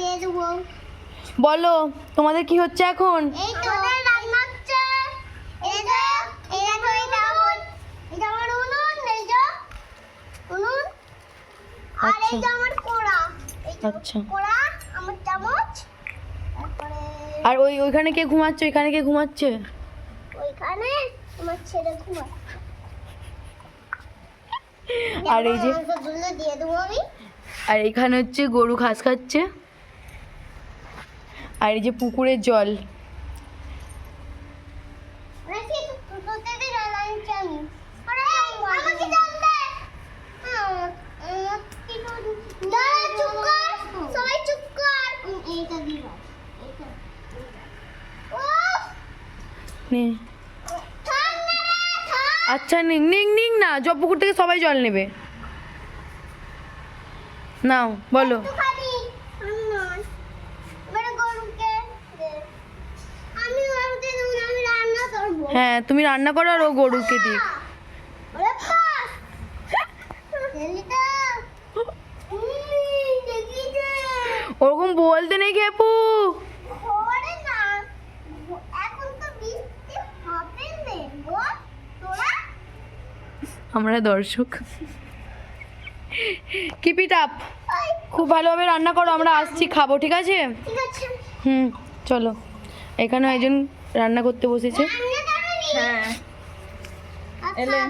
দিয়ে দেবো। বলো তোমাদের কি হচ্ছে এখন? এই তো রান্না হচ্ছে। এই যে এই দেখো এটা আমার উনুন এই যে। উনুন। আর এই যে আমার কোড়া। আচ্ছা। কোড়া আমার চামচ। তারপরে আর ওই ওইখানে কে ঘুমাচ্ছে? ওইখানে কে ঘুমাচ্ছে? ওইখানে আমার ছেলে ঘুমায় আর এই যে দিয়ে দেবো আমি। আর এখানে হচ্ছে গরু ঘাস খাচ্ছে। আর এই যে পুকুরের জল। থাম আচ্ছা নিং নিং নিং না জব পুকুর থেকে সবাই জল নেবে। নাও বলো একটু খালি আমি নয় এবারে গরুকে দে আমি গরুকে দেবো না, আমি রান্না করব হ্যাঁ তুমি রান্না করো আর ও গরুকে দিক। ওরকম বলতে নেই খেপু? আমরা দর্শক। Keep it up. খুব ভালোভাবে রান্না করো আমরা আসছি খাব ঠিক আছে? হুম চলো। এখানে একজন রান্না করতে বসেছে? হ্যাঁ আচ্ছা। এলে।